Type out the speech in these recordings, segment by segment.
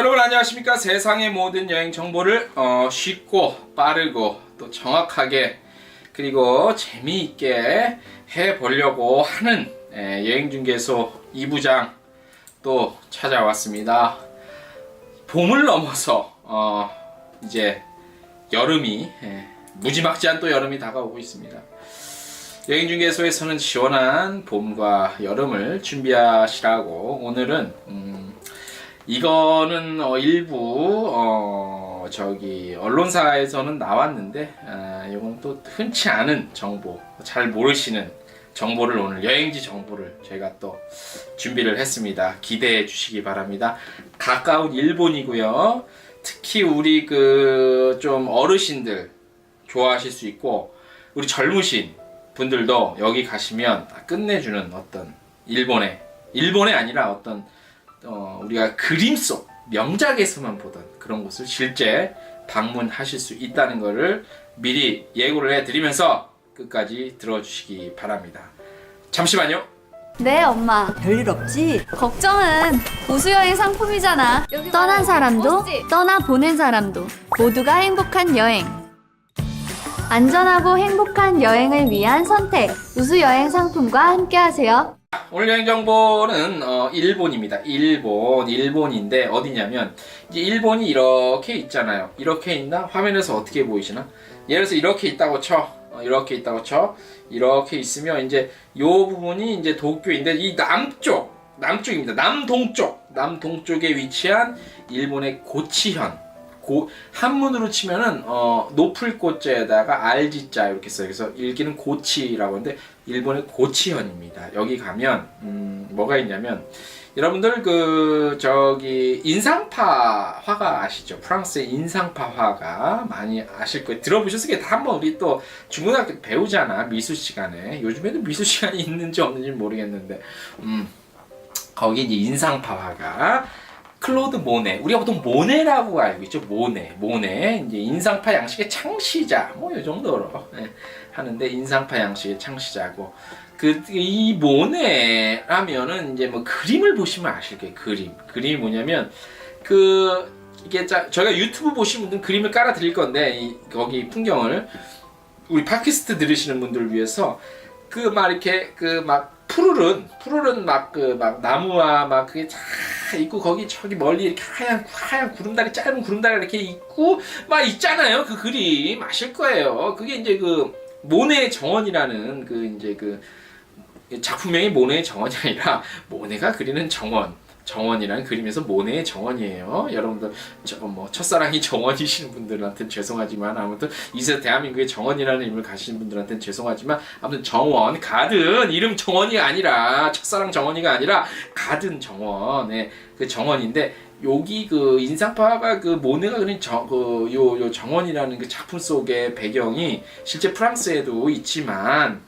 여러분 안녕하십니까? 세상의 모든 여행 정보를 어, 쉽고 빠르고 또 정확하게 그리고 재미있게 해보려고 하는 예, 여행중개소 2부장 또 찾아왔습니다. 봄을 넘어서 어, 이제 여름이 예, 무지막지한 또 여름이 다가오고 있습니다. 여행중개소에서는 시원한 봄과 여름을 준비하시라고 오늘은 음, 이거는 어, 일부 어, 저기 언론사에서는 나왔는데 아, 이건 또 흔치 않은 정보, 잘 모르시는 정보를 오늘 여행지 정보를 저희가 또 준비를 했습니다. 기대해 주시기 바랍니다. 가까운 일본이고요. 특히 우리 그 좀 어르신들 좋아하실 수 있고 우리 젊으신 분들도 여기 가시면 끝내주는 어떤 일본의 일본의 아니라 어떤 어, 우리가 그림 속 명작에서만 보던 그런 곳을 실제 방문하실 수 있다는 것을 미리 예고를 해드리면서 끝까지 들어주시기 바랍니다. 잠시만요. 네, 엄마. 별일 없지? 걱정은 우수여행 상품이잖아. 떠난 사람도, 떠나 보낸 사람도 모두가 행복한 여행. 안전하고 행복한 여행을 위한 선택. 우수여행 상품과 함께하세요. 오늘 여행 정보는 어, 일본입니다. 일본, 일본인데 어디냐면 이제 일본이 이렇게 있잖아요. 이렇게 있나? 화면에서 어떻게 보이시나? 예를 들어서 이렇게 있다고 쳐. 어, 이렇게 있다고 쳐. 이렇게 있으면 이제 요 부분이 이제 도쿄인데 이 남쪽, 남쪽입니다. 남동쪽, 남동쪽에 위치한 일본의 고치현. 고, 한문으로 치면은 어, 높을 꽃자에다가 알지자 이렇게 써요. 그래서 읽기는 고치라고 하는데 일본의 고치현입니다. 여기 가면 음, 뭐가 있냐면 여러분들 그 저기 인상파 화가 아시죠? 프랑스의 인상파 화가 많이 아실 거예요. 들어보셨을 다 한번 우리 또 중고등학교 때 배우잖아 미술 시간에. 요즘에도 미술 시간이 있는지 없는지 모르겠는데 음, 거기 이제 인상파 화가 클로드 모네. 우리가 보통 모네라고 알고 있죠. 모네. 모네. 이제 인상파 양식의 창시자. 뭐 이 정도로 예, 하는데 인상파 양식의 창시자고. 그 이 모네라면은 이제 뭐 그림을 보시면 아실 거예요. 그림. 그림이 뭐냐면 그 이게 자, 저희가 유튜브 보신 분들은 그림을 깔아 드릴 건데 이, 거기 풍경을 우리 팟캐스트 들으시는 분들을 위해서 그 막 이렇게 그막 푸르른 푸르른 막 그 막 나무와 막 그게 다 있고 거기 저기 멀리 이렇게 하얀 하얀 구름다리 짧은 구름다리 이렇게 있고 막 있잖아요 그 그림. 아실 거예요. 그게 이제 그 모네의 정원이라는 그 이제 그 작품명이 모네의 정원이 아니라 모네가 그리는 정원 정원이라는 그림에서 모네의 정원이에요. 여러분들 저, 뭐 첫사랑이 정원이시는 분들한테는 죄송하지만 아무튼 이세 대한민국의 정원이라는 이름을 가시는 분들한테는 죄송하지만 아무튼 정원 가든 이름 정원이 아니라 첫사랑 정원이가 아니라 가든 정원의 그 정원인데 여기 그 인상파가 그 모네가 그린 저그요 요 정원이라는 그 작품 속의 배경이 실제 프랑스에도 있지만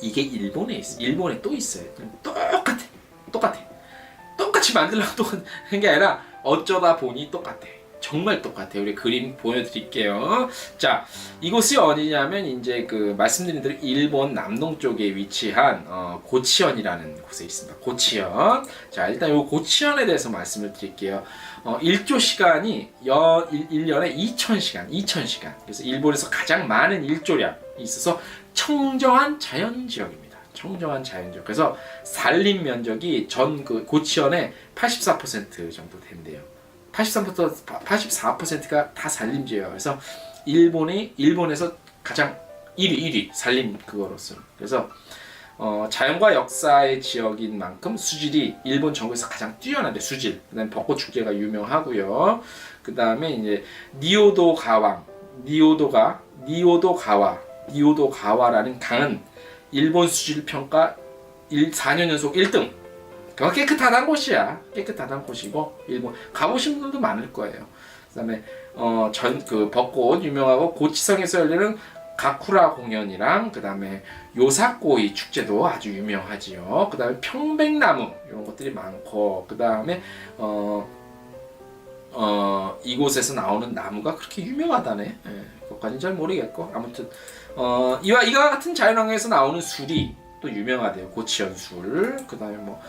이게 일본에 있어. 일본에 또 있어요. 똑같아. 똑같아. 똑같이 만들려고 똑같은 게 아니라 어쩌다 보니 똑같아. 정말 똑같아요. 우리 그림 보여드릴게요. 자, 이곳이 어디냐면 이제 그 말씀드린 대로 일본 남동 쪽에 위치한 어, 고치현이라는 곳에 있습니다. 고치현. 자, 일단 이 고치현에 대해서 말씀을 드릴게요. 어, 일조 시간이 연 1년에 2,000시간, 2,000시간. 그래서 일본에서 가장 많은 일조량이 있어서 청정한 자연 지역입니다. 청정한 자연적. 그래서 산림 면적이 전 그 고치현의 84% 정도 된대요. 83% 84%가 다 산림지예요. 그래서 일본이 일본에서 가장 1위 1위 산림 그거로서. 그래서 어, 자연과 역사의 지역인 만큼 수질이 일본 전국에서 가장 뛰어난데 수질. 그다음에 벚꽃 축제가 유명하고요. 그다음에 이제 니오도 가왕, 니오도가 니오도 가와, 니오도 가와라는 강은 일본 수질 평가 1, 4년 연속 1등. 그거 깨끗하다는 곳이야. 깨끗하다는 곳이고 일본 가보신 분들도 많을 거예요. 그다음에 어, 전 그 벚꽃 유명하고 고치성에서 열리는 가쿠라 공연이랑 그다음에 요사코이 축제도 아주 유명하지요. 그다음에 평백나무 이런 것들이 많고 그다음에 어, 어, 이곳에서 나오는 나무가 그렇게 유명하다네. 예, 그것까지는 잘 모르겠고 아무튼 어, 이와 이와 같은 자연환경에서 나오는 술이 또 유명하대요. 고치연술. 그다음에 뭐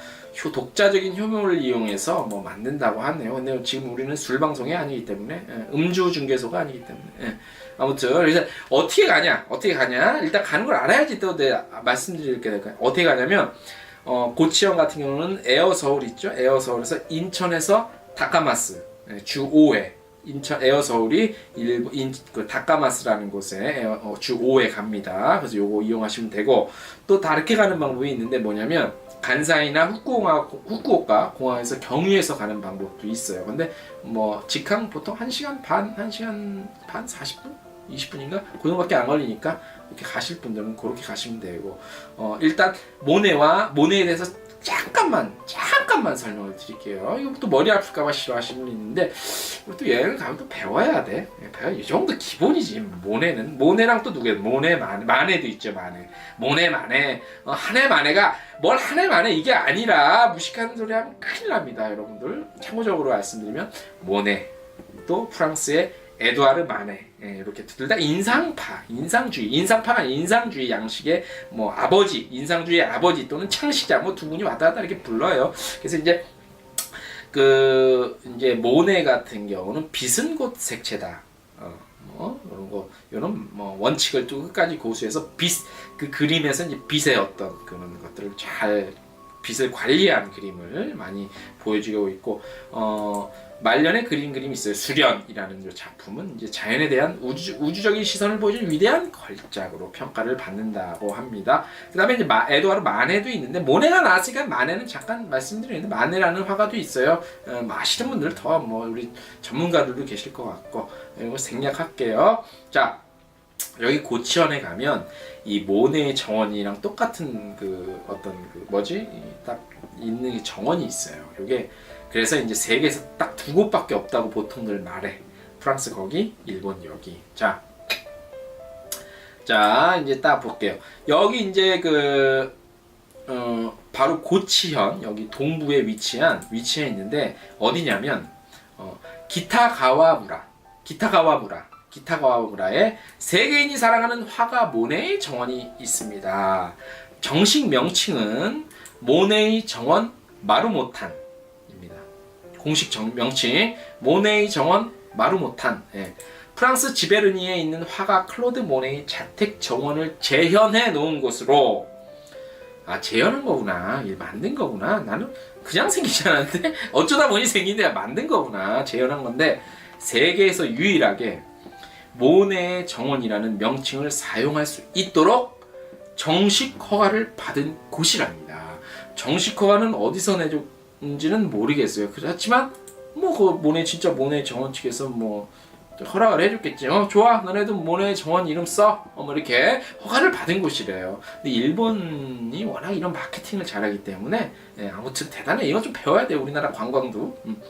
효, 독자적인 효능을 이용해서 뭐 만든다고 하네요. 근데 지금 우리는 술 방송이 아니기 때문에 예, 음주 중개소가 아니기 때문에 예. 아무튼 그래서 어떻게 가냐? 어떻게 가냐? 일단 가는 걸 알아야지 또 내가 말씀드릴 게 될까요? 어떻게 가냐면 어, 고치현 같은 경우는 에어 서울 있죠? 에어 서울에서 인천에서 다카마스 예, 주 5회 인천 에어 서울이 일본 인, 그 다카마스라는 곳에 에어, 어, 주 5회 갑니다. 그래서 요거 이용하시면 되고 또 다르게 가는 방법이 있는데 뭐냐면 간사이나 후쿠오카, 후쿠오카 공항에서 경유해서 가는 방법도 있어요. 근데 뭐 직항 보통 1시간 반, 1시간 반 40분? 20분인가? 그 정도밖에 안 걸리니까 이렇게 가실 분들은 그렇게 가시면 되고 어, 일단 모네와 모네에 대해서 잠깐만 잠깐만 설명을 드릴게요. 이것도 머리 아플까봐 싫어하시는 분이 있는데 또 여행을 가면 또 배워야 돼. 예, 배워 이 정도 기본이지. 모네는 모네랑 또 누구야? 모네 마네 마네도 있죠 마네. 모네 마네 어, 한해 마네가 뭘 한해 마네 이게 아니라 무식한 소리 하면 큰일 납니다, 여러분들. 참고적으로 말씀드리면 모네 또 프랑스의 에두아르 마네 예, 이렇게 둘 다 인상파, 인상주의, 인상파가 인상주의 양식의 뭐 아버지, 인상주의 아버지 또는 창시자 뭐 두 분이 왔다 갔다 이렇게 불러요. 그래서 이제 그 이제 모네 같은 경우는 빛은 곧 색채다. 어, 뭐 이런 거 이런 뭐 원칙을 또 끝까지 고수해서 빛 그 그림에서 이제 빛의 어떤 그런 것들을 잘 빛을 관리한 그림을 많이 보여주고 있고 어 말년에 그린 그림이 있어요. 수련이라는 이 작품은 이제 자연에 대한 우주, 우주적인 시선을 보여준 위대한 걸작으로 평가를 받는다고 합니다. 그 다음에 이제 마, 에드와르 마네도 있는데 모네가 나왔으니까 마네는 잠깐 말씀드리는데 마네라는 화가도 있어요. 어, 뭐 아시는 분들 더 뭐 우리 전문가들도 계실 것 같고 이거 생략할게요. 자 여기 고치현에 가면 이 모네의 정원이랑 똑같은 그 어떤 그 뭐지 이 딱 있는 이 정원이 있어요. 이게 그래서 이제 세계에서 딱 두 곳밖에 없다고 보통들 말해. 프랑스 거기, 일본 여기. 자, 자 이제 딱 볼게요. 여기 이제 그 어, 바로 고치현 여기 동부에 위치한 위치해 있는데 어디냐면 어, 기타가와무라, 기타가와무라, 기타가와무라에 세계인이 사랑하는 화가 모네의 정원이 있습니다. 정식 명칭은 모네의 정원 마루모탄입니다. 공식 정, 명칭 모네의 정원 마루모탄. 예. 프랑스 지베르니에 있는 화가 클로드 모네의 자택 정원을 재현해 놓은 곳으로 아 재현한 거구나 이 만든 거구나 나는 그냥 생기지 않았는데 어쩌다 보니 생긴 데가 만든 거구나 재현한 건데 세계에서 유일하게 모네의 정원이라는 명칭을 사용할 수 있도록 정식 허가를 받은 곳이랍니다. 정식 허가는 어디서 내줬는지는 모르겠어요. 그렇지만 뭐그 모네 진짜 모네 정원 측에서 뭐 허락을 해줬겠지. 어 좋아 너네도 모네 정원 이름 써. 어, 뭐 이렇게 허가를 받은 곳이래요. 근데 일본이 워낙 이런 마케팅을 잘하기 때문에 예, 아무튼 대단해. 이건 좀 배워야 돼 우리나라 관광도. 음.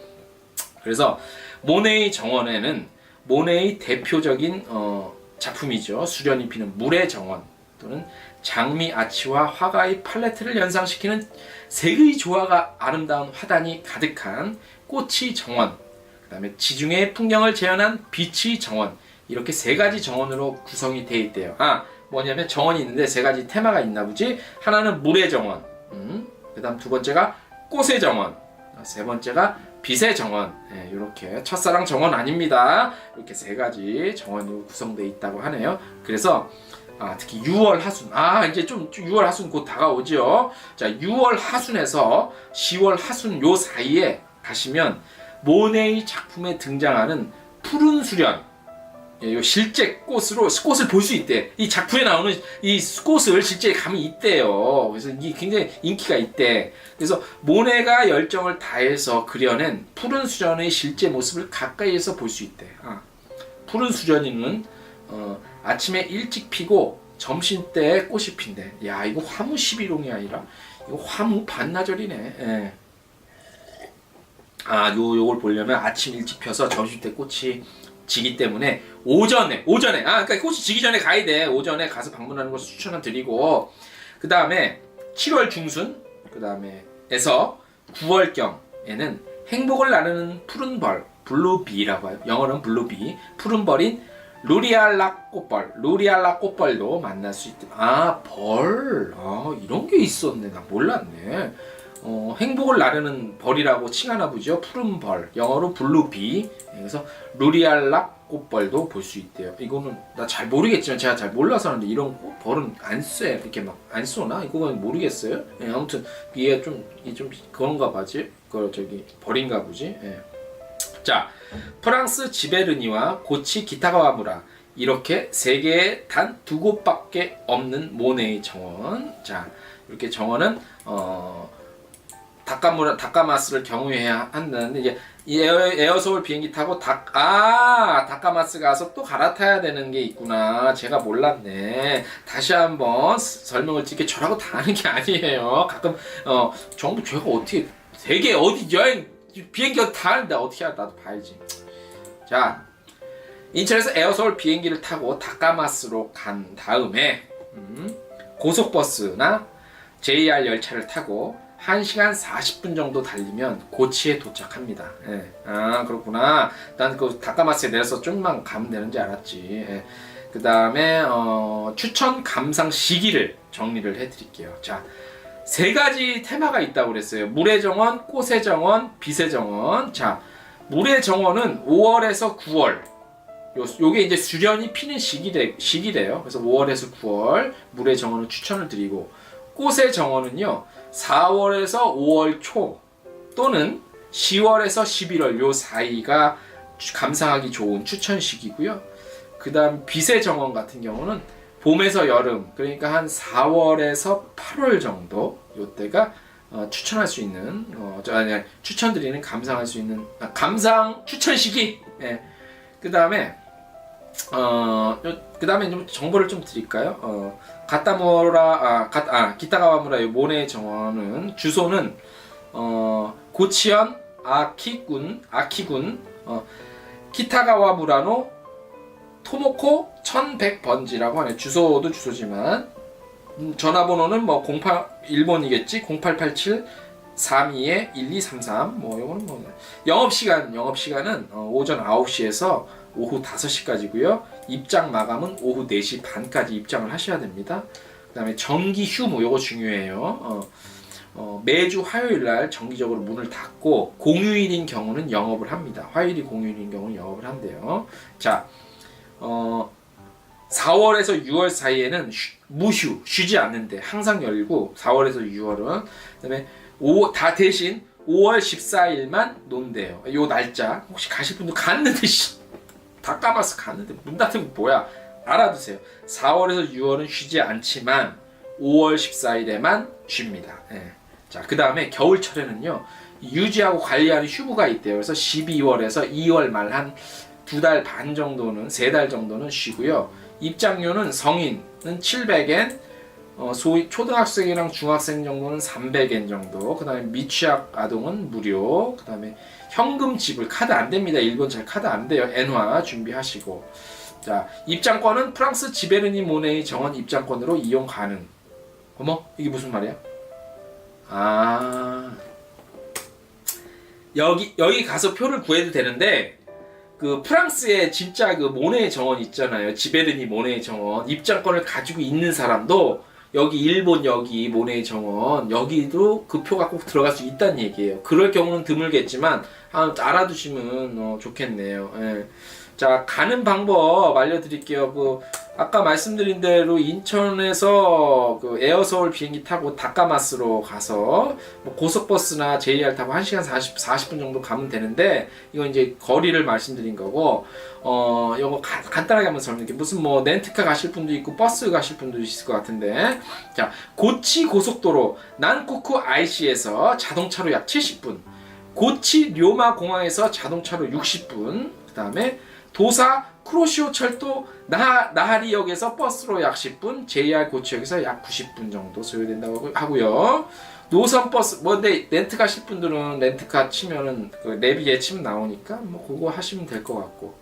그래서 모네의 정원에는 모네의 대표적인 어, 작품이죠. 수련이 피는 물의 정원 또는 장미 아치와 화가의 팔레트를 연상시키는 색의 조화가 아름다운 화단이 가득한 꽃이 정원, 그 다음에 지중해 풍경을 재현한 빛의 정원 이렇게 세 가지 정원으로 구성이 되어 있대요. 아 뭐냐면 정원이 있는데 세 가지 테마가 있나 보지. 하나는 물의 정원, 음, 그 다음 두 번째가 꽃의 정원, 세 번째가 빛의 정원 예, 이렇게 첫사랑 정원 아닙니다. 이렇게 세 가지 정원으로 구성되어 있다고 하네요. 그래서 아, 특히 6월 하순. 아, 이제 좀 6월 하순 곧 다가오죠. 자, 6월 하순에서 10월 하순 요 사이에 가시면 모네의 작품에 등장하는 푸른 수련. 예, 요 실제 꽃으로 꽃을 볼 수 있대. 이 작품에 나오는 이 꽃을 실제 가면 있대요. 그래서 이게 굉장히 인기가 있대. 그래서 모네가 열정을 다해서 그려낸 푸른 수련의 실제 모습을 가까이에서 볼 수 있대. 아, 푸른 수련이는 어, 아침에 일찍 피고 점심 때 꽃이 핀대. 야 이거 화무 11홍이 아니라 이거 화무 반나절이네. 예. 아, 요 요걸 보려면 아침 일찍 펴서 점심 때 꽃이 지기 때문에 오전에 오전에 아 그러니까 꽃이 지기 전에 가야 돼. 오전에 가서 방문하는 것을 추천을 드리고 그 다음에 7월 중순 그 다음에 에서 9월경에는 행복을 나누는 푸른 벌 블루비라고 해요. 영어로는 블루비 푸른 벌인 루리알라 꽃벌, 루리알라 꽃벌도 만날 수 있다. 아, 벌. 아, 이런 게 있었네. 나 몰랐네. 어, 행복을 나르는 벌이라고 칭하나 보죠. 푸른 벌. 영어로 블루비. 그래서 루리알라 꽃벌도 볼 수 있대요. 이거는 나 잘 모르겠지만 제가 잘 몰라서 하는데 이런 꽃- 벌은 안 쏘요. 이렇게 막 안 쏘나? 이거는 모르겠어요. 예, 아무튼 이게 좀, 이게 좀 그런가 봐지. 그 저기 벌인가 보지. 예. 자, 프랑스 지베르니와 고치 기타가와 무라 이렇게 세계에 단두 곳밖에 없는 모네의 정원. 자, 이렇게 정원은 어 다카무라 다카마스를 경유해야 한다는데 이제 이 에어, 에어서울 비행기 타고 닥아 다카마스 가서 또 갈아타야 되는 게 있구나. 제가 몰랐네. 다시 한번 스- 설명을 드릴게 저라고 다 아는 게 아니에요. 가끔 어 정부 제가 어떻게 세계 어디 여행 비행기 다 하는데 어떻게 하 나도 봐야지. 자, 인천에서 에어서울 비행기를 타고 다카마스로 간 다음에 음, 고속버스나 JR 열차를 타고 1시간 40분 정도 달리면 고치에 도착합니다. 예. 아 그렇구나. 난 그 다카마스에 내려서 좀만 가면 되는 줄 알았지. 예. 그 다음에 어, 추천 감상 시기를 정리를 해드릴게요. 자, 세 가지 테마가 있다고 그랬어요. 물의 정원, 꽃의 정원, 빛의 정원. 자, 물의 정원은 5월에서 9월. 요, 요게 이제 수련이 피는 시기래, 시기래요. 그래서 5월에서 9월 물의 정원을 추천을 드리고 꽃의 정원은요 4월에서 5월 초 또는 10월에서 11월 요 사이가 추- 감상하기 좋은 추천 시기고요. 그다음 빛의 정원 같은 경우는 봄에서 여름 그러니까 한 4월에서 8월 정도 요때가 어, 추천할 수 있는 어, 저, 아니, 추천드리는 감상할 수 있는 아, 감상 추천 시기. 예. 그 다음에 어, 그 다음에 좀 정보를 좀 드릴까요? 어, 가타모라, 아, 가, 아, 기타가와무라의 모네 정원은 주소는 어, 고치현 아키군, 아키군, 어, 키타가와무라노 토모코 1100번지라고 하네. 주소도 주소지만 음, 전화번호는 뭐 08, 일본이겠지? 0887 32에 1233. 뭐 요거는 뭐 영업 시간 영업 시간은 어, 오전 9시에서 오후 5시까지고요. 입장 마감은 오후 4시 반까지 입장을 하셔야 됩니다. 그다음에 정기 휴무 요거 중요해요. 어, 어, 매주 화요일 날 정기적으로 문을 닫고 공휴일인 경우는 영업을 합니다. 화요일이 공휴일인 경우는 영업을 한대요. 자, 어, 4월에서 6월 사이에는 쉬- 무휴 쉬지 않는데 항상 열리고 4월에서 6월은 그다음에 5, 다 대신 5월 14일만 논대요. 요 날짜 혹시 가실 분들 갔는데 씨, 다 까봤어 갔는데 문 닫은 거 뭐야? 알아두세요. 4월에서 6월은 쉬지 않지만 5월 14일에만 쉽니다. 예. 자, 그 다음에 겨울철에는요, 유지하고 관리하는 휴무가 있대요. 그래서 12월에서 2월 말 한 두 달 반 정도는, 세 달 정도는 쉬고요. 입장료는 성인은 700엔, 어, 소위 초등학생이랑 중학생 정도는 300엔 정도, 그 다음에 미취학 아동은 무료, 그 다음에 현금 지불, 카드 안 됩니다. 일본 잘 카드 안 돼요. 엔화 준비하시고. 자, 입장권은 프랑스 지베르니 모네이 정원 입장권으로 이용 가능. 어머, 이게 무슨 말이야? 아, 여기 여기 가서 표를 구해도 되는데 그 프랑스에 진짜 그 모네 정원 있잖아요. 지베르니 모네 정원 입장권을 가지고 있는 사람도 여기 일본 여기 모네 정원 여기도 그 표가 꼭 들어갈 수 있다는 얘기예요. 그럴 경우는 드물겠지만 아, 알아두시면 어, 좋겠네요. 예. 자 가는 방법 알려드릴게요. 그 아까 말씀드린 대로 인천에서 그 에어서울 비행기 타고 다카마스로 가서 뭐 고속버스나 JR 타고 1시간 40, 40분 정도 가면 되는데 이건 이제 거리를 말씀드린 거고 어 이거 가- 간단하게 한번 설명드릴게요. 무슨 뭐 렌트카 가실 분도 있고 버스 가실 분도 있을 것 같은데 자 고치 고속도로 난코쿠 IC에서 자동차로 약 70분 고치 료마 공항에서 자동차로 60분 그 다음에 도사 크로시오 철도 나, 나하리역에서 버스로 약 10분, JR 고치역에서 약 90분 정도 소요된다고 하고요. 노선 버스, 뭐, 근데 렌트 가실 분들은 렌트카 치면은 그 내비 예침 나오니까 뭐 그거 하시면 될 것 같고.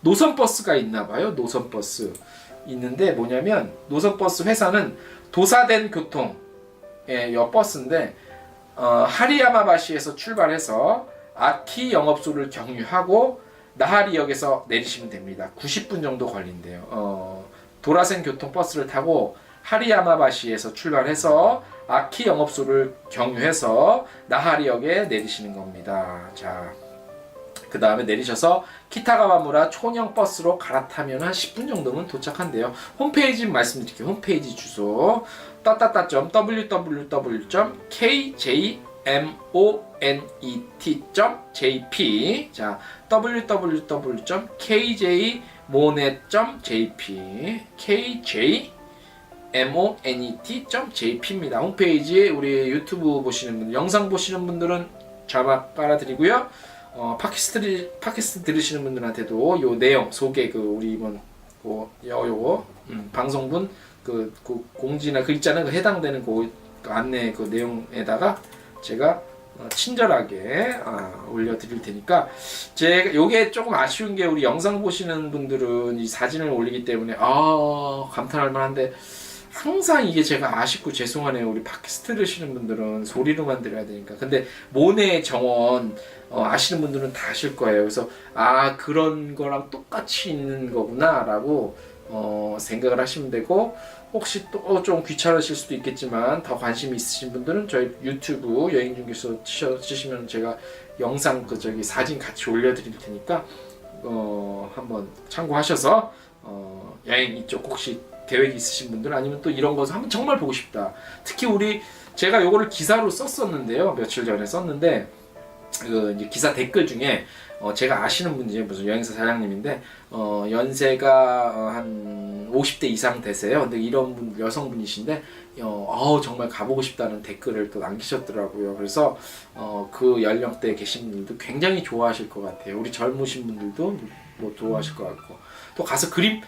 노선 버스가 있나 봐요. 노선 버스. 있는데 뭐냐면 노선 버스 회사는 도사된 교통의 여 버스인데 어, 하리야마바시에서 출발해서 아키 영업소를 경유하고 나하리역에서 내리시면 됩니다. 90분 정도 걸린대요. 어, 도라센 교통 버스를 타고 하리야마바시에서 출발해서 아키 영업소를 경유해서 나하리역에 내리시는 겁니다. 자, 그 다음에 내리셔서 키타가와무라 촌형 버스로 갈아타면 한 10분 정도면 도착한대요. 홈페이지 말씀드릴게요. 홈페이지 주소 따따따 .www.kjmonet.jp 자 www.kjmonet.jp kj monet.jp입니다. 홈페이지에 우리 유튜브 보시는 분, 영상 보시는 분들은 자막 깔아드리고요. 어, 팟캐스트 팟캐스트 들으시는 분들한테도 요 내용 소개 그 우리 이번 그 요, 요거 음, 방송분 그, 그 공지나 글자는 그 해당되는 그, 그 안내 그 내용에다가 제가 어, 친절하게 아, 올려드릴 테니까 제가 요게 조금 아쉬운 게 우리 영상 보시는 분들은 이 사진을 올리기 때문에 아 감탄할 만한데 항상 이게 제가 아쉽고 죄송하네요. 우리 팟캐스트 들으시는 분들은 소리로만 들어야 되니까. 근데 모네 정원 어, 아시는 분들은 다 아실 거예요. 그래서 아 그런 거랑 똑같이 있는 거구나라고 어, 생각을 하시면 되고 혹시 또 좀 귀찮으실 수도 있겠지만 더 관심 있으신 분들은 저희 유튜브 여행 중개소 치시면 제가 영상 그 저기 사진 같이 올려드릴 테니까 어, 한번 참고하셔서 어, 여행 이쪽 혹시 계획이 있으신 분들 아니면 또 이런 것을 한번 정말 보고 싶다. 특히 우리 제가 요거를 기사로 썼었는데요. 며칠 전에 썼는데 그 기사 댓글 중에 어 제가 아시는 분이 무슨 여행사 사장님인데 어 연세가 어, 한 50대 이상 되세요. 근데 이런 분 여성분이신데 어 정말 가보고 싶다는 댓글을 또 남기셨더라고요. 그래서 어 그 연령대에 계신 분들도 굉장히 좋아하실 것 같아요. 우리 젊으신 분들도 뭐 좋아하실 것 같고 또 가서 그림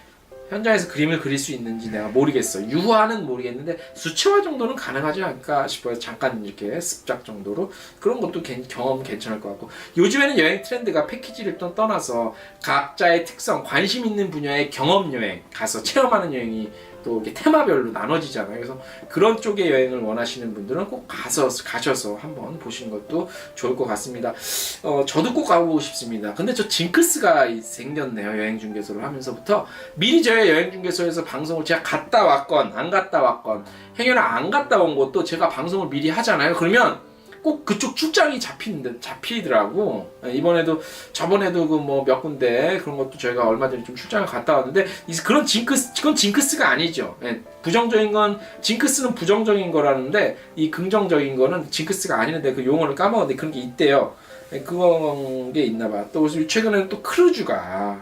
현장에서 그림을 그릴 수 있는지 내가 모르겠어. 유화는 모르겠는데 수채화 정도는 가능하지 않을까 싶어요. 잠깐 이렇게 습작 정도로 그런 것도 괜- 경험 괜찮을 것 같고 요즘에는 여행 트렌드가 패키지를 또 떠나서 각자의 특성, 관심 있는 분야의 경험 여행 가서 체험하는 여행이 또 이렇게 테마별로 나눠지잖아요. 그래서 그런 쪽의 여행을 원하시는 분들은 꼭 가서 가셔서 한번 보시는 것도 좋을 것 같습니다. 어, 저도 꼭 가보고 싶습니다. 근데 저 징크스가 생겼네요. 여행 중개소를 하면서부터 미리 저희 여행 중개소에서 방송을 제가 갔다 왔건 안 갔다 왔건 행여나 안 갔다 온 것도 제가 방송을 미리 하잖아요. 그러면 꼭 그쪽 출장이 잡히는데 잡히더라고. 이번에도 저번에도 그 뭐 몇 군데 그런 것도 저희가 얼마 전에 좀 출장을 갔다 왔는데 이- 그런 징크스 그건 징크스가 아니죠. 예, 부정적인 건 징크스는 부정적인 거라는데 이 긍정적인 거는 징크스가 아니는데 그 용어를 까먹었는데 그런 게 있대요. 예, 그런 게 있나 봐. 또 최근에는 또 크루즈가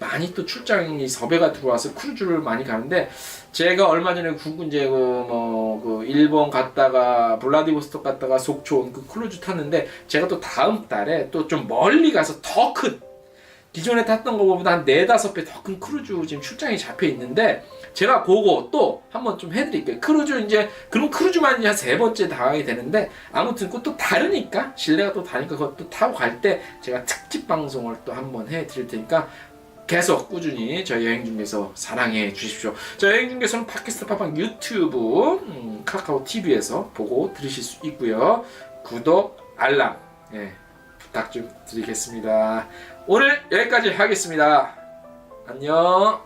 많이 또 출장이 섭외가 들어와서 크루즈를 많이 가는데 제가 얼마 전에 국 이제 그뭐그 일본 갔다가 블라디보스토크 갔다가 속초 온그 크루즈 탔는데 제가 또 다음 달에 또 좀 멀리 가서 더큰 기존에 탔던 거보다 한 네다섯 배더 큰 크루즈 지금 출장이 잡혀 있는데 제가 그거 또 한번 좀 해드릴게요. 크루즈 이제 그럼 크루즈만 이제 한세 번째 당하게 되는데 아무튼 그것도 다르니까 실내가 또 다르니까 그것도 타고 갈 때 제가 특집 방송을 또 한번 해드릴 테니까 계속 꾸준히 저희 여행 중에서 사랑해 주십시오. 저 여행 중에서는 팟캐스트 팟빵 유튜브 음, 카카오 TV에서 보고 들으실 수 있고요. 구독 알람 예, 부탁 좀 드리겠습니다. 오늘 여기까지 하겠습니다. 안녕.